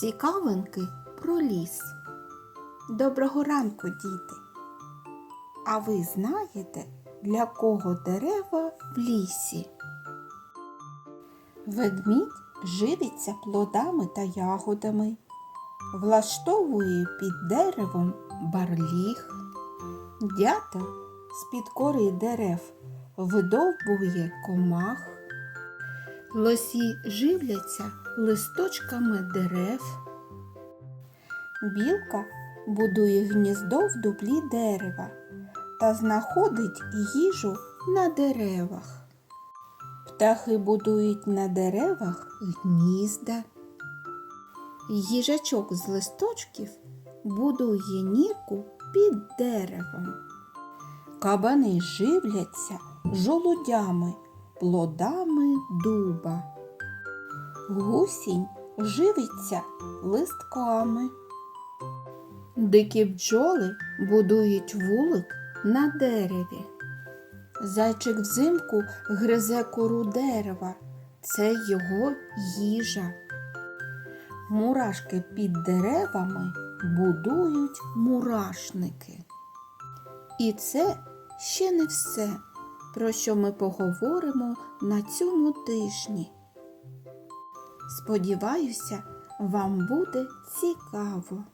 Цікавинки про ліс. Доброго ранку, діти. А ви знаєте, для кого дерева в лісі? Ведмідь живиться плодами та ягодами, влаштовує під деревом барліг. Дятел з-під кори дерев видовбує комах. Лосі живляться листочками дерев. Білка будує гніздо в дуплі дерева та знаходить їжу на деревах. Птахи будують на деревах гнізда. Їжачок з листочків будує нірку під деревом. Кабани живляться жолудями, плодами дуба. Гусінь живиться листками. Дикі бджоли будують вулик на дереві. Зайчик взимку гризе кору дерева. Це його їжа. Мурашки під деревами будують мурашники. І це ще не все, про що ми поговоримо на цьому тижні. Сподіваюся, вам буде цікаво.